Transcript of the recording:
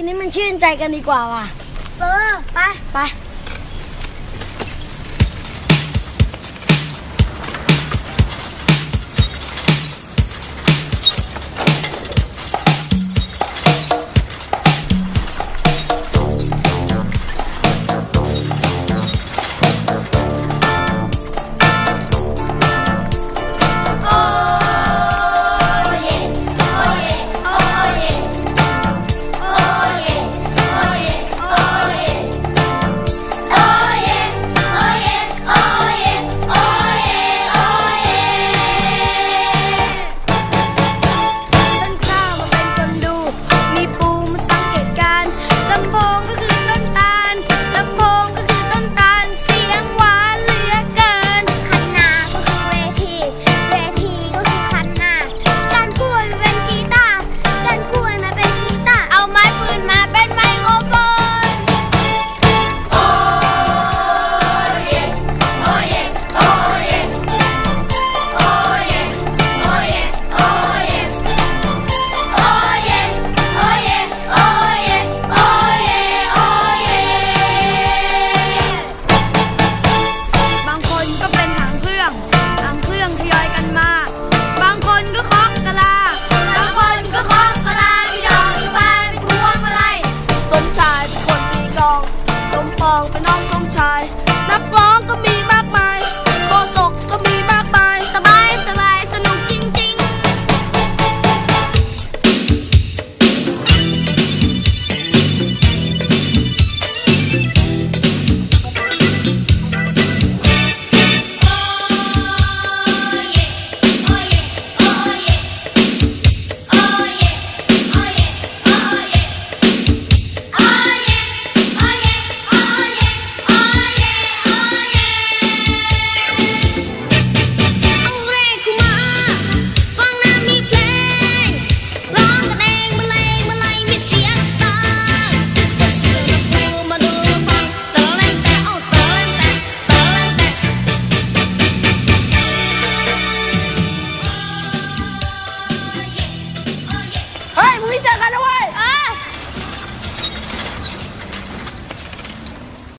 ทีนี้มันชื่นใจกันดีกว่าว่ะ เออ ไป ไป bong ke